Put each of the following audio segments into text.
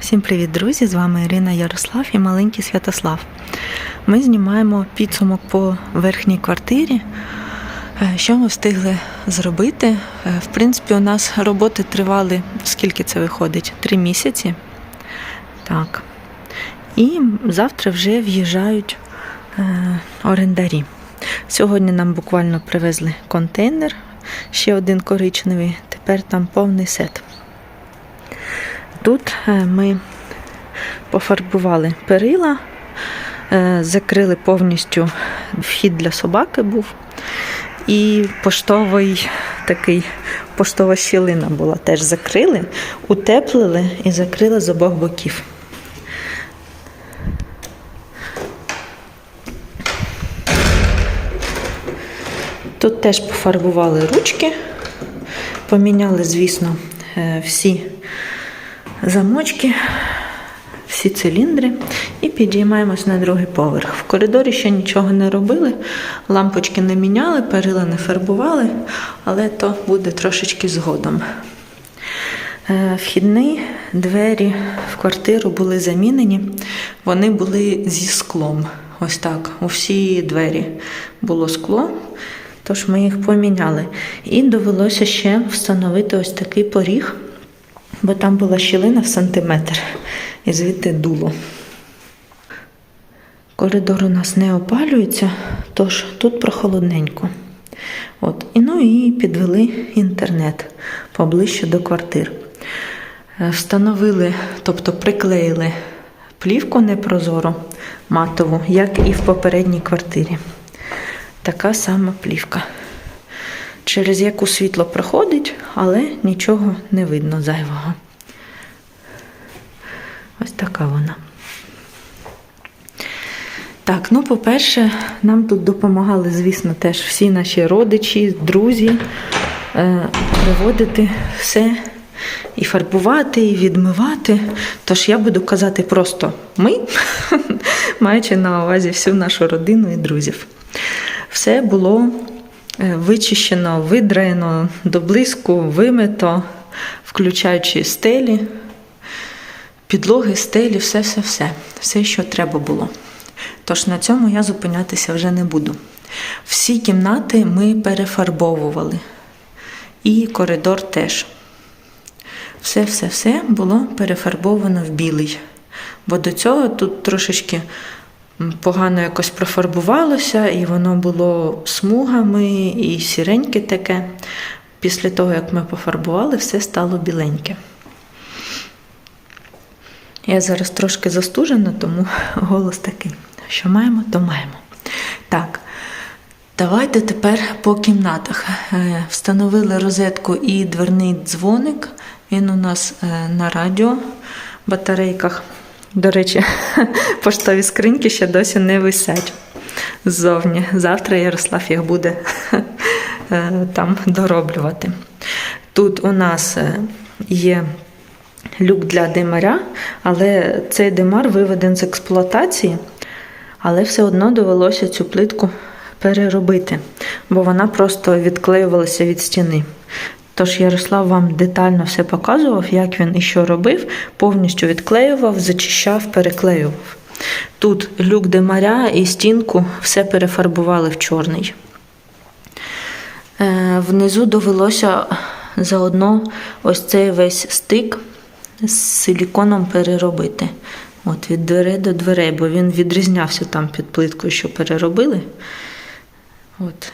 Всім привіт, друзі! З вами Ірина Ярослав і маленький Святослав. Ми знімаємо підсумок по верхній квартирі. Е, Що ми встигли зробити? Е, В принципі, у нас роботи тривали, скільки це виходить? Три місяці. Так. І завтра вже в'їжджають е, орендарі. Сьогодні нам буквально привезли контейнер, ще один коричневий, тепер там повний сет. Тут е, ми пофарбували перила, е, закрили повністю вхід для собаки був. І поштовий такий поштова щілина була. Теж закрили, утеплили і закрили з обох боків. Тут теж пофарбували ручки, поміняли, звісно, е, всі замочки, всі циліндри і підіймаємось на другий поверх. В коридорі ще нічого не робили, лампочки не міняли, перила не фарбували, але то буде трошечки згодом. Е, Вхідні двері в квартиру були замінені, вони були зі склом. Ось так. У всі двері було скло, тож ми їх поміняли. І довелося ще встановити ось такий поріг, бо там була щілина в сантиметр, і звідти дуло. Коридор у нас не опалюється, тож тут прохолодненько. От. І, ну і підвели інтернет поближче до квартир. Е, Встановили, тобто приклеїли плівку непрозору матову, як і в попередній квартирі. Така сама плівка, через яку світло проходить, але нічого не видно зайвого. Ось така вона. Так, ну, по-перше, нам тут допомагали, звісно, теж всі наші родичі, друзі е, приводити все і фарбувати, і відмивати. Тож я буду казати просто ми, маючи на увазі всю нашу родину і друзів. Все було вичищено, видраєно до блиску, вимито, включаючи стелі, підлоги, стелі, все-все-все, все, що треба було. Тож на цьому я зупинятися вже не буду. Всі кімнати ми перефарбовували. І коридор теж. Все-все-все було перефарбовано в білий. Бо до цього тут трошечки погано якось профарбувалося, і воно було смугами і сіреньке таке. Після того, як ми пофарбували, все стало біленьке. Я зараз трошки застужена, тому голос такий. Що маємо, то маємо. Так, давайте тепер по кімнатах. Е, Встановили розетку і дверний дзвоник. Він у нас е, на радіо батарейках. До речі, поштові скриньки ще досі не висять ззовні. Завтра Ярослав їх буде е, там дороблювати. Тут у нас е, є люк для димаря, але цей димар виведен з експлуатації, але все одно довелося цю плитку переробити, бо вона просто відклеювалася від стіни. Тож Ярослав вам детально все показував, як він і що робив, повністю відклеював, зачищав, переклеював. Тут люк димаря і стінку все перефарбували в чорний. Е, Внизу довелося заодно ось цей весь стик з силіконом переробити. От від дверей до дверей, бо він відрізнявся там під плиткою, що переробили. От.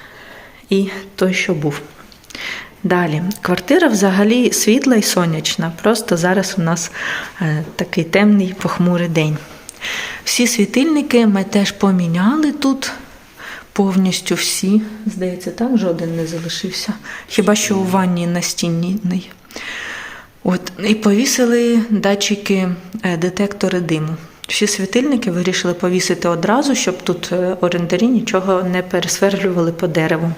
І той, що був. Далі, квартира взагалі світла і сонячна. Просто зараз у нас е, такий темний похмурий день. Всі світильники ми теж поміняли тут. Повністю всі. Здається, так жоден не залишився. Хіба що у ванні настінний. От, і повісили датчики, е, детектори диму. Всі світильники вирішили повісити одразу, щоб тут е, орендарі нічого не пересверлювали по дереву,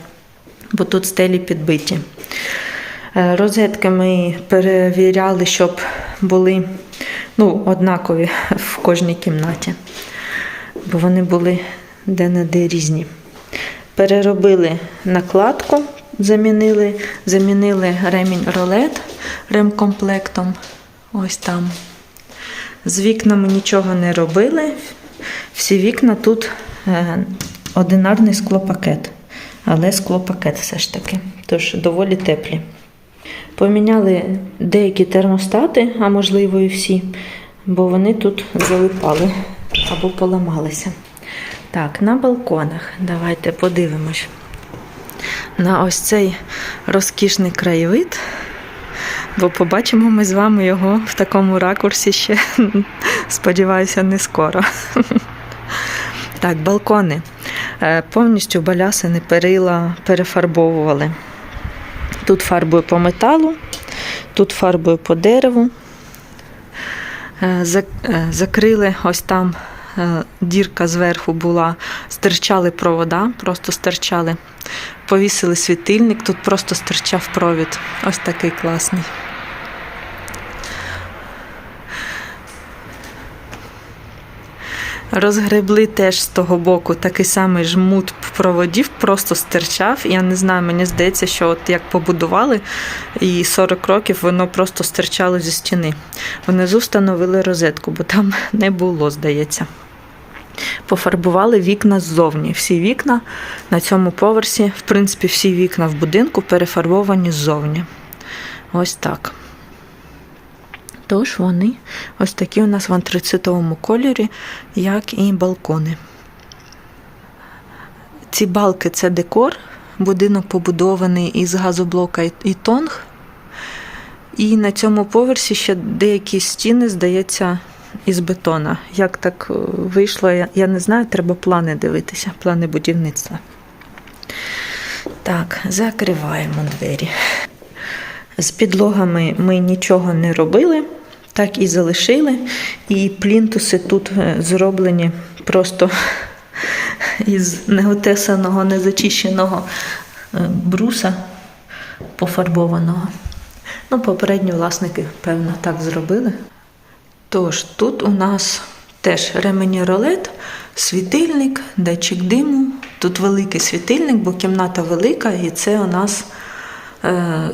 бо тут стелі підбиті. Е, Розетки ми перевіряли, щоб були ну, однакові в кожній кімнаті, бо вони були де-не-де різні. Переробили накладку, замінили, замінили ремінь ролет ремкомплектом. Ось там. З вікнами нічого не робили. Всі вікна тут е, одинарний склопакет. Але склопакет все ж таки. Тож доволі теплі. Поміняли деякі термостати, а можливо і всі, бо вони тут залипали або поламалися. Так, на балконах. Давайте подивимось на ось цей розкішний краєвид. Бо побачимо ми з вами його в такому ракурсі ще, сподіваюся, не скоро. Так, балкони. Е, Повністю балясини перила перефарбовували. Тут фарбою по металу, тут фарбою по дереву. Е, е, Закрили ось там дірка зверху була, стирчали провода, просто стирчали. Повісили світильник, тут просто стирчав провід. Ось такий класний. Розгребли теж з того боку такий самий жмут проводів, просто стирчав. Я не знаю, мені здається, що от як побудували, і 40 років воно просто стирчало зі стіни. Внизу встановили розетку, бо там не було, здається. Пофарбували вікна ззовні. Всі вікна на цьому поверсі, в принципі, всі вікна в будинку перефарбовані ззовні. Ось так. Тож вони ось такі у нас в антрацитовому кольорі, як і балкони. Ці балки це декор. Будинок побудований із газоблока і- тонг. І на цьому поверсі ще деякі стіни, здається, із бетона. Як так е, вийшло, я не знаю, треба плани дивитися, плани будівництва. Так, закриваємо двері. З підлогами ми нічого не робили, так і залишили. І плінтуси тут е, зроблені просто із неотесаного, незачищеного е, бруса пофарбованого. Ну, попередні власники, певно, так зробили. Тож, тут у нас теж ремені ролет, світильник, датчик диму. Тут великий світильник, бо кімната велика, і це у нас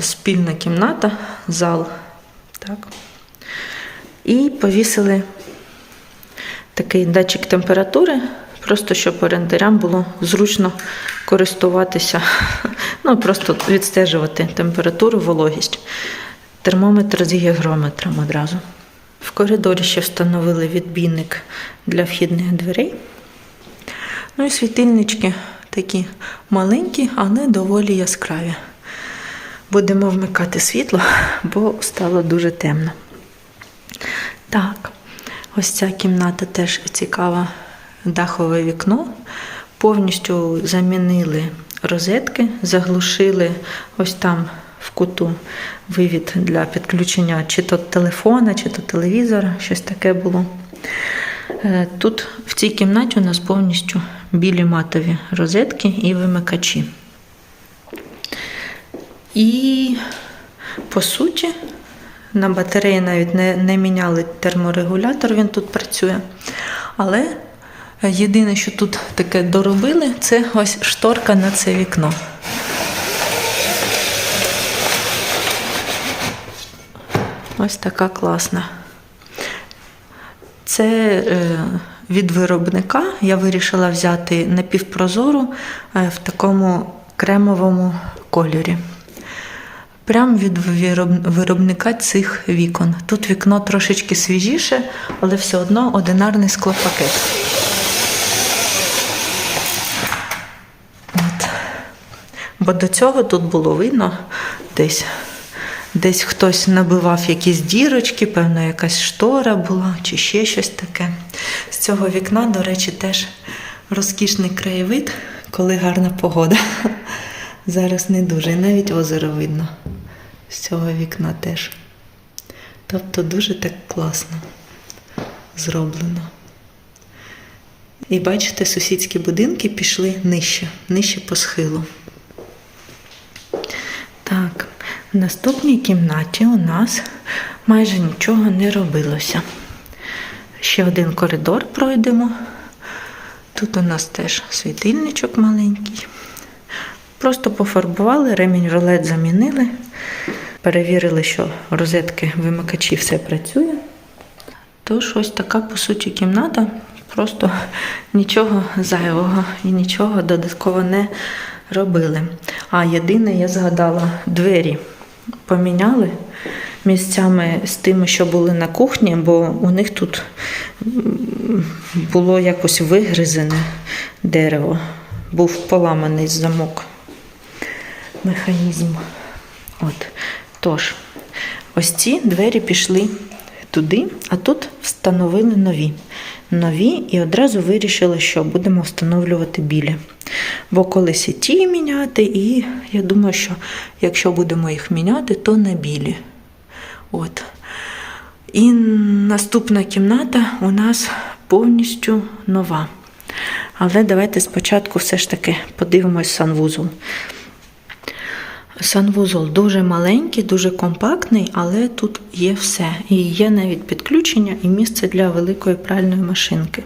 спільна кімната, зал. Так. І повісили такий датчик температури, просто щоб орендарям було зручно користуватися, ну просто відстежувати температуру, вологість. Термометр з гігрометром одразу. В коридорі ще встановили відбійник для вхідних дверей. Ну і світильнички такі маленькі, але доволі яскраві. Будемо вмикати світло, бо стало дуже темно. Так, ось ця кімната теж цікава. Дахове вікно. Повністю замінили розетки, заглушили ось там в куту вивід для підключення чи то телефона, чи то телевізора, щось таке було. Е, Тут в цій кімнаті у нас повністю білі матові розетки і вимикачі. І по суті, на батареї навіть не, не міняли терморегулятор, він тут працює. Але єдине, що тут таке доробили, це ось шторка на це вікно. Ось така класна. Це е, від виробника я вирішила взяти напівпрозору е, в такому кремовому кольорі. Прям від виробника цих вікон. Тут вікно трошечки свіжіше, але все одно одинарний склопакет. От. Бо до цього тут було видно десь. Десь хтось набивав якісь дірочки, певно, якась штора була чи ще щось таке. З цього вікна, до речі, теж розкішний краєвид, коли гарна погода. Зараз не дуже, і навіть озеро видно. З цього вікна теж. Тобто дуже так класно зроблено. І бачите, сусідські будинки пішли нижче, нижче по схилу. Так, в наступній кімнаті у нас майже нічого не робилося. Ще один коридор пройдемо. Тут у нас теж світильничок маленький. Просто пофарбували, ремінь ролет замінили, перевірили, що розетки вимикачі все працює. Тож ось така, по суті, кімната. Просто нічого зайвого і нічого додатково не робили. А єдине, я згадала, двері поміняли місцями з тими, що були на кухні, бо у них тут було якось вигризене дерево. Був поламаний замок. Механізм. От. Тож, ось ці двері пішли туди, а тут встановили нові. Нові і одразу вирішили, що будемо встановлювати білі. Бо колись і ті міняти, і я думаю, що якщо будемо їх міняти, то на білі. От. І наступна кімната у нас повністю нова. Але давайте спочатку все ж таки подивимось санвузол. Санвузол дуже маленький, дуже компактний, але тут є все. І є навіть підключення і місце для великої пральної машинки.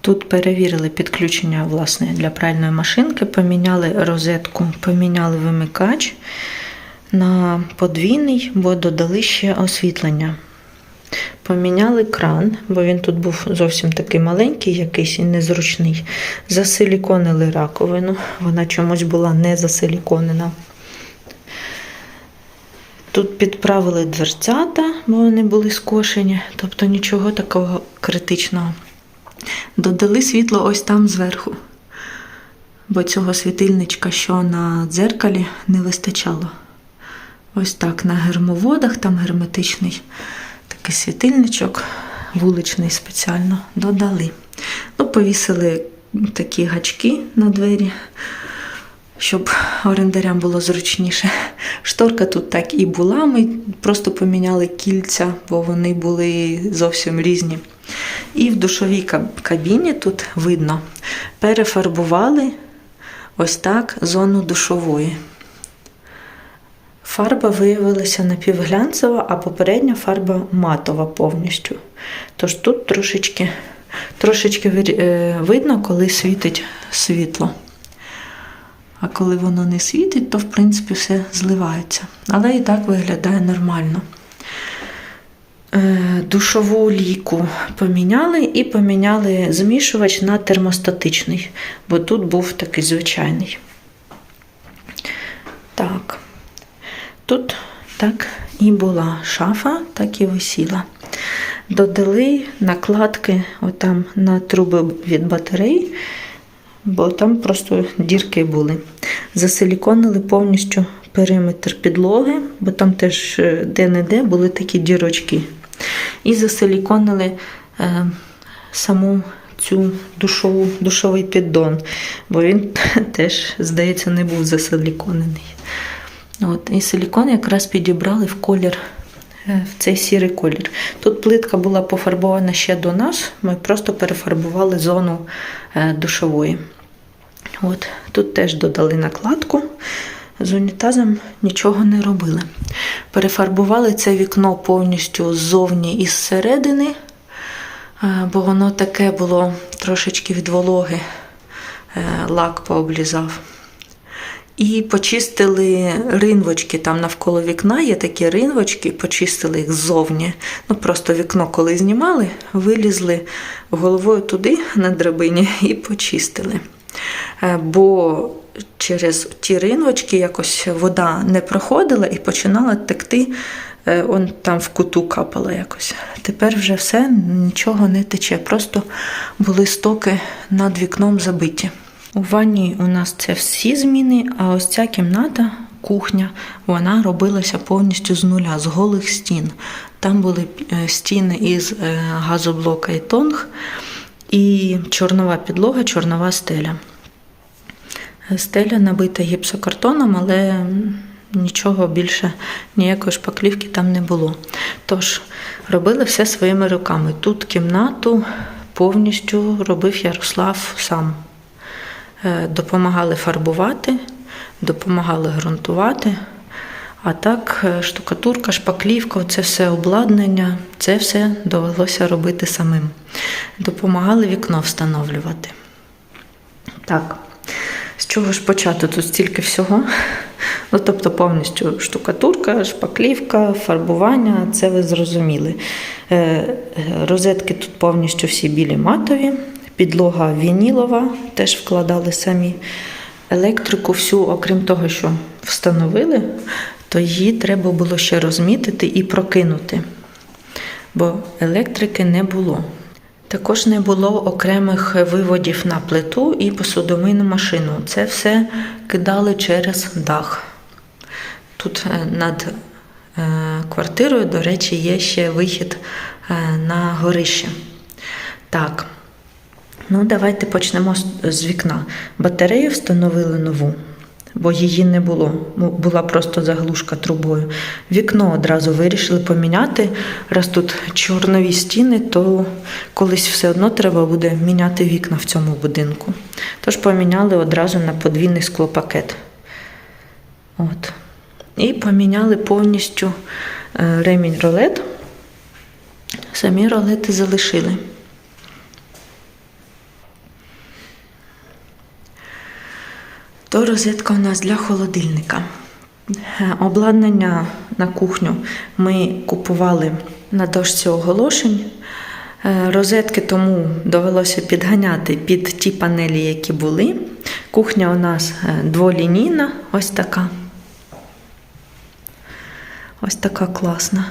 Тут перевірили підключення власне, для пральної машинки, поміняли розетку, поміняли вимикач на подвійний, бо додали ще освітлення. Поміняли кран, бо він тут був зовсім такий маленький, якийсь і незручний. Засиліконили раковину, вона чомусь була не засиліконена. Тут підправили дверцята, бо вони були скошені, тобто нічого такого критичного. Додали світло ось там зверху, бо цього світильничка, що на дзеркалі, не вистачало. Ось так на гермоводах, там герметичний такий світильничок, вуличний спеціально додали. Ну, повісили такі гачки на двері, щоб орендарям було зручніше. Шторка тут так і була. Ми просто поміняли кільця, бо вони були зовсім різні. І в душовій кабіні тут видно, перефарбували ось так зону душової. Фарба виявилася напівглянцева, а попередня фарба матова повністю. Тож тут трошечки, трошечки е, видно, коли світить світло. А коли воно не світить, то в принципі все зливається. Але і так виглядає нормально. Е, Душову ліку поміняли і поміняли змішувач на термостатичний, бо тут був такий звичайний. Так. Тут так і була шафа, так і висіла. Додали накладки отам на труби від батарей, бо там просто дірки були. Засиліконили повністю периметр підлоги, бо там теж е, де-не-де були такі дірочки. І засиліконили е, саму цю душову, душовий піддон, бо він теж, здається, не був засиліконений. От, і силікон якраз підібрали в колір, в цей сірий колір. Тут плитка була пофарбована ще до нас, ми просто перефарбували зону е, душової. От, тут теж додали накладку. З унітазом нічого не робили. Перефарбували це вікно повністю ззовні і зсередини, е, бо воно таке було трошечки від вологи, е, лак пооблізав. І почистили ринвочки там навколо вікна, є такі ринвочки, почистили їх ззовні. Ну просто вікно, коли знімали, вилізли головою туди на драбині і почистили. Е, Бо через ті ринвочки якось вода не проходила і починала текти, е, он там в куту капала якось. Тепер вже все, нічого не тече, просто були стоки над вікном забиті. У ванні у нас це всі зміни, а ось ця кімната, кухня, вона робилася повністю з нуля, з голих стін. Там були е, стіни із е, газоблока і тонг, і чорнова підлога, чорнова стеля. Стеля набита гіпсокартоном, але нічого більше, ніякої шпаклівки там не було. Тож робили все своїми руками. Тут кімнату повністю робив Ярослав сам. Е, Допомагали фарбувати, допомагали ґрунтувати. А так, е, штукатурка, шпаклівка, це все обладнання, це все довелося робити самим. Допомагали вікно встановлювати. Так, з чого ж почати? Тут стільки всього. Ну, тобто повністю штукатурка, шпаклівка, фарбування, це ви зрозуміли. Е, Розетки тут повністю всі білі матові, підлога вінілова, теж вкладали самі. Електрику всю, окрім того, що встановили, то її треба було ще розмітити і прокинути, бо електрики не було. Також не було окремих виводів на плиту і посудомийну машину. Це все кидали через дах. Тут е, над е, квартирою, до речі, є ще вихід е, на горище. Так, ну давайте почнемо з- вікна. Батарею встановили нову, бо її не було. Була просто заглушка трубою. Вікно одразу вирішили поміняти. Раз тут чорнові стіни, то колись все одно треба буде міняти вікна в цьому будинку. Тож поміняли одразу на подвійний склопакет. От. І поміняли повністю е, ремінь ролет. Самі ролети залишили. То розетка у нас для холодильника. Е, Обладнання на кухню ми купували на дошці оголошень. Е, Розетки тому довелося підганяти під ті панелі, які були. Кухня у нас е, дволінійна, ось така. Ось така класна.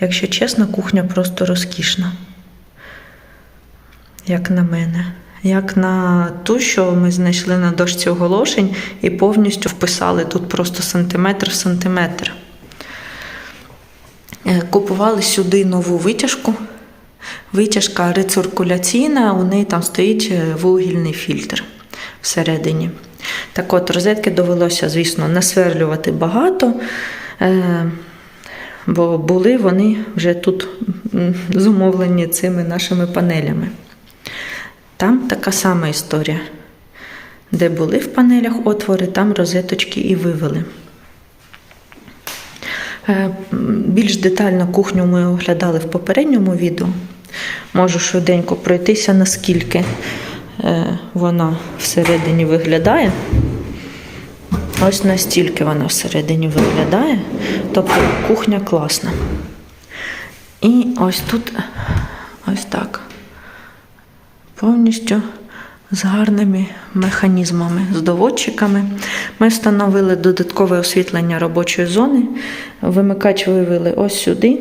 Якщо чесно, кухня просто розкішна. Як на мене. Як на ту, що ми знайшли на дошці оголошень і повністю вписали тут просто сантиметр в сантиметр. Е, Купували сюди нову витяжку. Витяжка рециркуляційна, у неї там стоїть е, вугільний фільтр всередині. Так от, розетки довелося, звісно, насверлювати багато, е, бо були вони вже тут зумовлені цими нашими панелями. Там така сама історія. Де були в панелях отвори, там розеточки і вивели. Е, Більш детально кухню ми оглядали в попередньому відео. Можу швиденько пройтися, наскільки е, вона всередині виглядає. Ось настільки вона всередині виглядає. Тобто кухня класна. І ось тут ось так. Повністю з гарними механізмами, з доводчиками. Ми встановили додаткове освітлення робочої зони. Вимикач вивели ось сюди.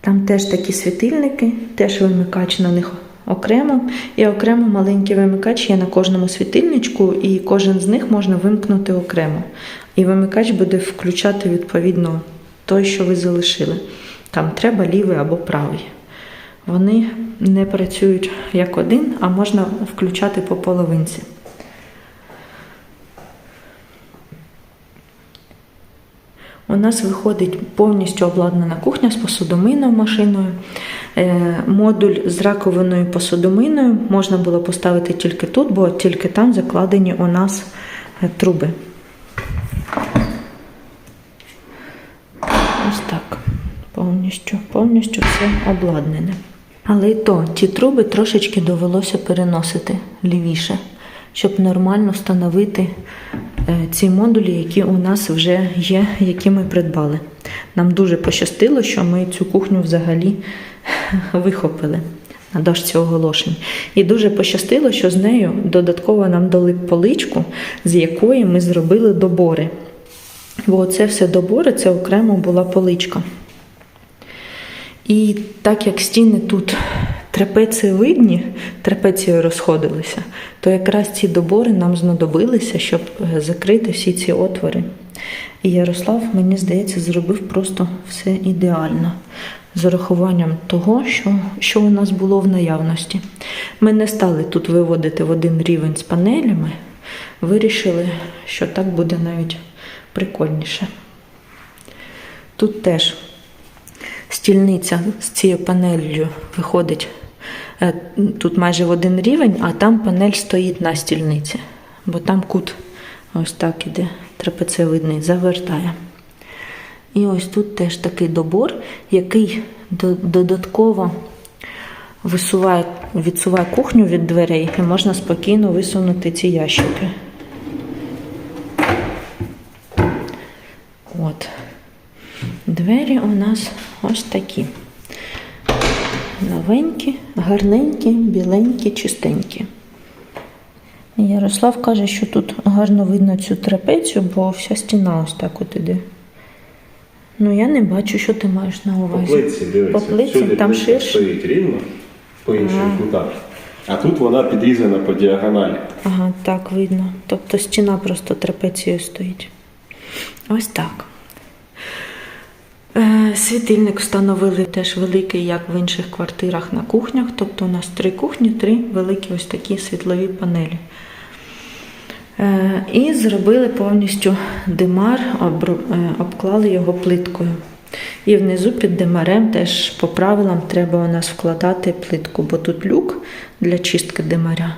Там теж такі світильники, теж вимикач на них окремо. І окремо маленький вимикач є на кожному світильничку, і кожен з них можна вимкнути окремо. І вимикач буде включати відповідно той, що ви залишили. Там треба лівий або правий. Вони не працюють як один, а можна включати по половинці. У нас виходить повністю обладнана кухня з посудомийною машиною. Е, Модуль з раковиною посудомийною можна було поставити тільки тут, бо тільки там закладені у нас е, труби. Ось так. Повністю, повністю все обладнане. Але й то ті труби трошечки довелося переносити лівіше, щоб нормально встановити е, ці модулі, які у нас вже є, які ми придбали. Нам дуже пощастило, що ми цю кухню взагалі вихопили на дошці оголошень. І дуже пощастило, що з нею додатково нам дали поличку, з якої ми зробили добори. Бо це все добори, це окремо була поличка. І так як стіни тут трапецієвидні, трапецією розходилися, то якраз ці добори нам знадобилися, щоб е, закрити всі ці отвори. І Ярослав, мені здається, зробив просто все ідеально. З урахуванням того, що, що у нас було в наявності. Ми не стали тут виводити в один рівень з панелями, вирішили, що так буде навіть прикольніше. Тут теж стільниця з цією панелью виходить е, тут майже в один рівень, а там панель стоїть на стільниці, бо там кут ось так іде, трапецієвидний, завертає. І ось тут теж такий добор, який додатково висуває, відсуває кухню від дверей, і можна спокійно висунути ці ящики. Двері у нас ось такі. Новенькі, гарненькі, біленькі, чистенькі. Ярослав каже, що тут гарно видно цю трапецію, бо вся стіна ось так от іде. Ну, я не бачу, що ти маєш на По увазі. плитці. По плитці, Всюди там плитка ширше. стоїть рівно по іншим Ага. кутах. А тут вона підрізана по діагоналі. Ага, так видно. Тобто стіна просто трапецією стоїть. Ось так. Е, Світильник встановили теж великий, як в інших квартирах на кухнях. Тобто у нас три кухні, три великі ось такі світлові панелі. Е, І зробили повністю димар, е, обклали його плиткою. І внизу під димарем теж по правилам треба у нас вкладати плитку, бо тут люк для чистки димаря.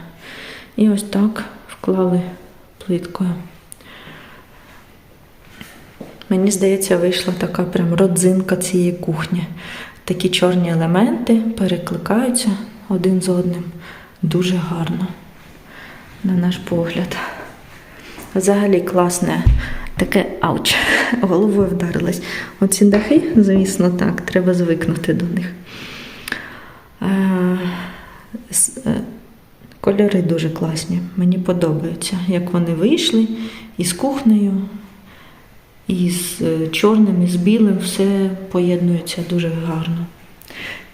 І ось так вклали плиткою. Мені здається, вийшла така прям родзинка цієї кухні. Такі чорні елементи перекликаються один з одним. Дуже гарно, на наш погляд. Взагалі класне, таке ауч, головою вдарилась. Оці дахи, звісно, так, треба звикнути до них. Е, е, Кольори дуже класні. Мені подобаються, як вони вийшли і з кухнею, і з е, чорним, і з білим, все поєднується дуже гарно.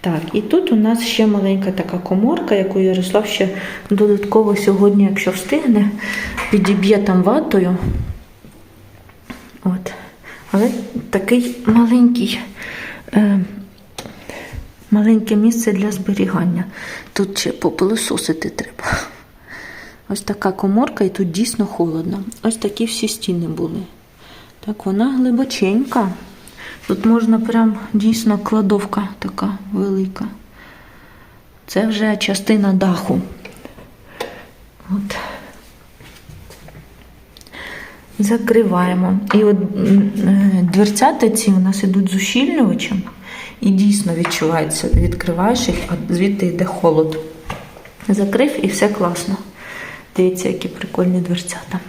Так, і тут у нас ще маленька така коморка, яку Ярослав ще додатково сьогодні, якщо встигне, підіб'є там ватою. От. Але такий маленький, е, маленьке місце для зберігання. Тут ще попилососити треба. Ось така коморка, і тут дійсно холодно. Ось такі всі стіни були. Так, вона глибоченька. Тут можна прям дійсно кладовка така велика. Це вже частина даху. От. Закриваємо. І от е, дверцята ці у нас ідуть з ущільнювачем. І дійсно відчувається, відкриваєш їх, а звідти йде холод. Закрив і все класно. Дивіться, які прикольні дверцята.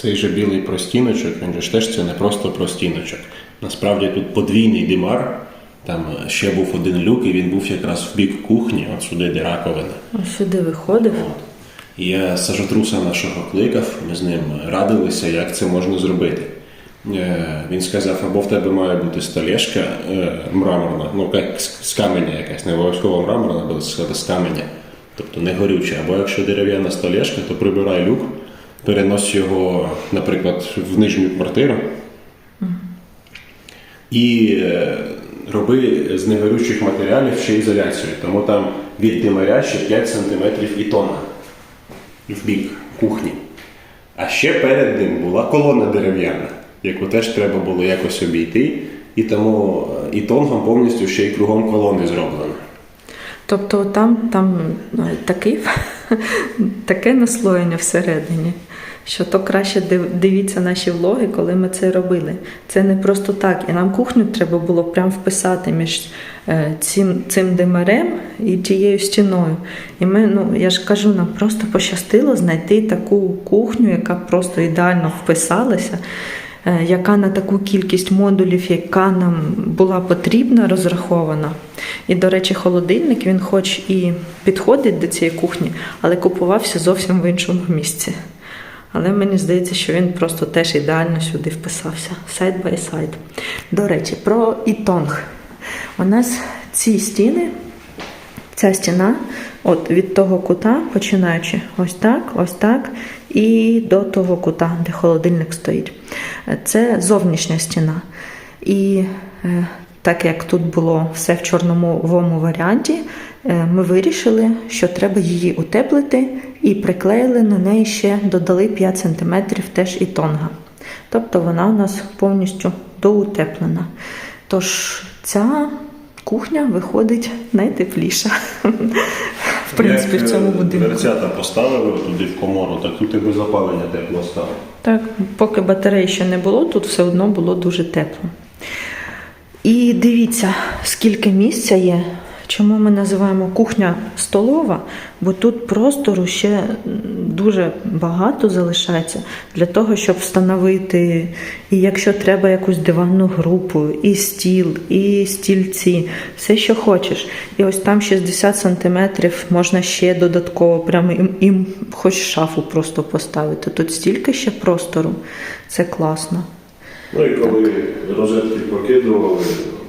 Цей же білий простіночок, він же ж теж це не просто простіночок. Насправді тут подвійний димар. Там ще був один люк, і він був якраз в бік кухні, от сюди, де раковина. Ось сюди виходив. І я сажотруса нашого кликав, ми з ним радилися, як це можна зробити. Е, Він сказав, або в тебе має бути столешка е, мраморна, ну як з каменя якась, не обов'язково мраморна, але з каменя, тобто не горюча. Або якщо дерев'яна столешка, то прибирай люк, перенось його, наприклад, в нижню квартиру і е, роби з негорючих матеріалів ще ізоляцію. Тому там від димаря ще 5 см і тонна в бік кухні. А ще перед ним була колона дерев'яна, яку теж треба було якось обійти, і тому е, і тонгом повністю ще й кругом колони зроблено. Тобто там, там е, такий, таке наслоєння всередині, що то краще дивіться наші влоги, коли ми це робили. Це не просто так. І нам кухню треба було прям вписати між е, цим, цим димарем і тією стіною. І ми, ну я ж кажу, нам просто пощастило знайти таку кухню, яка просто ідеально вписалася. е, Яка на таку кількість модулів, яка нам була потрібна, розрахована. І, до речі, холодильник він хоч і підходить до цієї кухні, але купувався зовсім в іншому місці. Але мені здається, що він просто теж ідеально сюди вписався. Сайд бай сайд. До речі, про ітонг. У нас ці стіни, ця стіна, от від того кута, починаючи ось так, ось так, і до того кута, де холодильник стоїть. Це зовнішня стіна. І е, так як тут було все в чорному варіанті, е, ми вирішили, що треба її утеплити, і приклеїли на неї ще додали 5 см теж і тонга. Тобто вона у нас повністю доутеплена. Тож ця кухня виходить найтепліша. В принципі, в цьому будинку. е, Дверцята поставили туди в комору, так тут і без опалення тепло стало. Так, поки батареї ще не було, тут все одно було дуже тепло. І дивіться, скільки місця є, чому ми називаємо кухня столова? Бо тут простору ще дуже багато залишається для того, щоб встановити, і якщо треба якусь диванну групу, і стіл, і стільці, все, що хочеш. І ось там 60 сантиметрів можна ще додатково, прямо їм, їм хоч шафу просто поставити. Тут стільки ще простору. Це класно. Ну і коли розетки прокидували,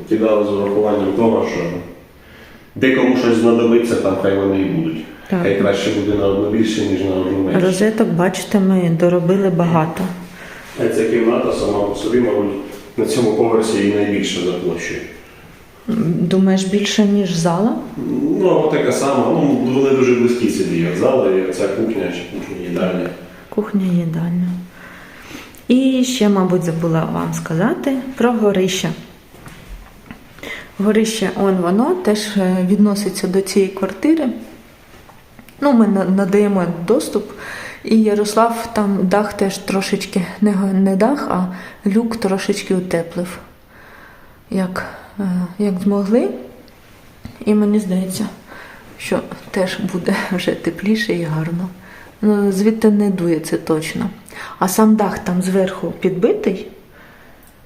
кидали з урахуванням того, що декому щось знадобиться, там хай вони і будуть. Так. Хай краще буде на одну більше, ніж на одну менше. Розеток, бачите, ми доробили багато. А ця кімната сама по собі, мабуть, на цьому поверсі і найбільша за площею. Думаєш, більше, ніж зала? Ну, така сама. Ну, вони дуже близькі дві от зала, і ця кухня чи кухня їдальня. Кухня їдальня. І ще, мабуть, забула вам сказати про горище. Горище, он воно теж е, відноситься до цієї квартири. Ну, ми надаємо доступ. І Ярослав там дах теж трошечки, не, не дах, а люк трошечки утеплив. Як, е, як змогли. І мені здається, що теж буде вже тепліше і гарно. Ну, звідти не дує це точно. А сам дах там зверху підбитий.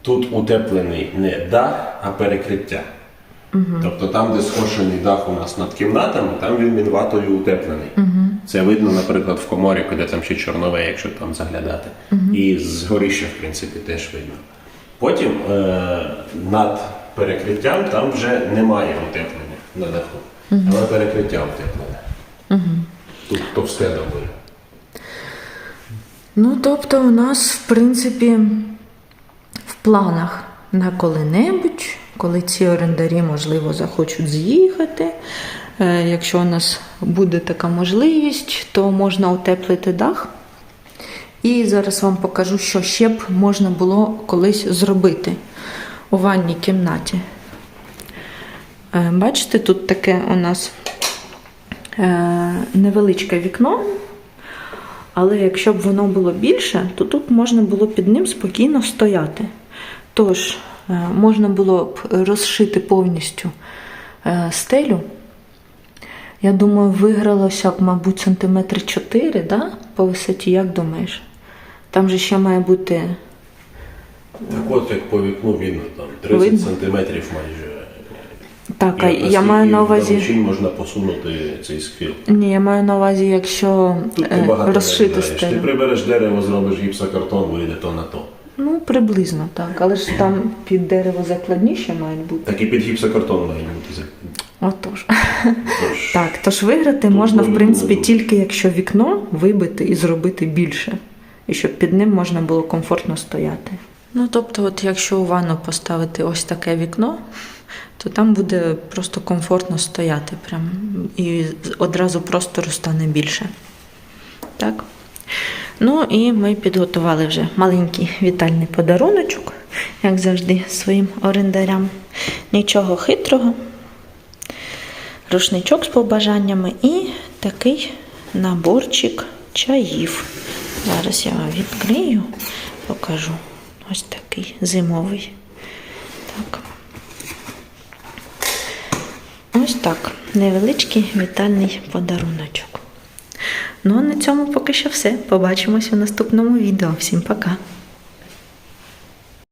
Тут утеплений не дах, а перекриття. Тобто там, де скошений дах у нас над кімнатами, там він мінватою утеплений. Це видно, наприклад, в коморі, де там ще чорнове, якщо там заглядати. І з горища, в принципі, теж видно. Потім е- над перекриттям там вже немає утеплення на даху, але перекриття утеплене. Тут товсте доволі. Ну, тобто, у нас, в принципі, в планах на коли-небудь, коли ці орендарі, можливо, захочуть з'їхати. Е, Якщо у нас буде така можливість, то можна утеплити дах. І зараз вам покажу, що ще б можна було колись зробити у ванній кімнаті. Е, Бачите, тут таке у нас е, невеличке вікно. Але якщо б воно було більше, то тут можна було під ним спокійно стояти. Тож, е, можна було б розшити повністю е, стелю. Я думаю, вигралося б, мабуть, сантиметри 4 да? по висоті, як думаєш? Там же ще має бути. Так от як по вікну видно, там 30 Видно? сантиметрів майже. Так, а І я маю на увазі. можна посунути цей схил. Ні, я маю на увазі, якщо Тут ти е, багато розшити не знаєш. Ти прибереш дерево, зробиш гіпсокартон, вийде то на то. Ну, приблизно так. Але ж там під дерево закладніше має бути. Так і під гіпсокартон має бути. Отож. Тож, Так, тож виграти Тут можна, в принципі, було. тільки якщо вікно вибити і зробити більше, і щоб під ним можна було комфортно стояти. Ну, тобто, от якщо у ванну поставити ось таке вікно, то там буде просто комфортно стояти. Прям, і одразу простору стане більше. Так. Ну і ми підготували вже маленький вітальний подаруночок, як завжди, своїм орендарям. Нічого хитрого рушничок з побажаннями і такий наборчик чаїв. Зараз я вам відкрию, покажу. Ось такий зимовий. Так. Ось так. Невеличкий вітальний подаруночок. Ну, а на цьому поки що все. Побачимось у наступному відео. Всім пока!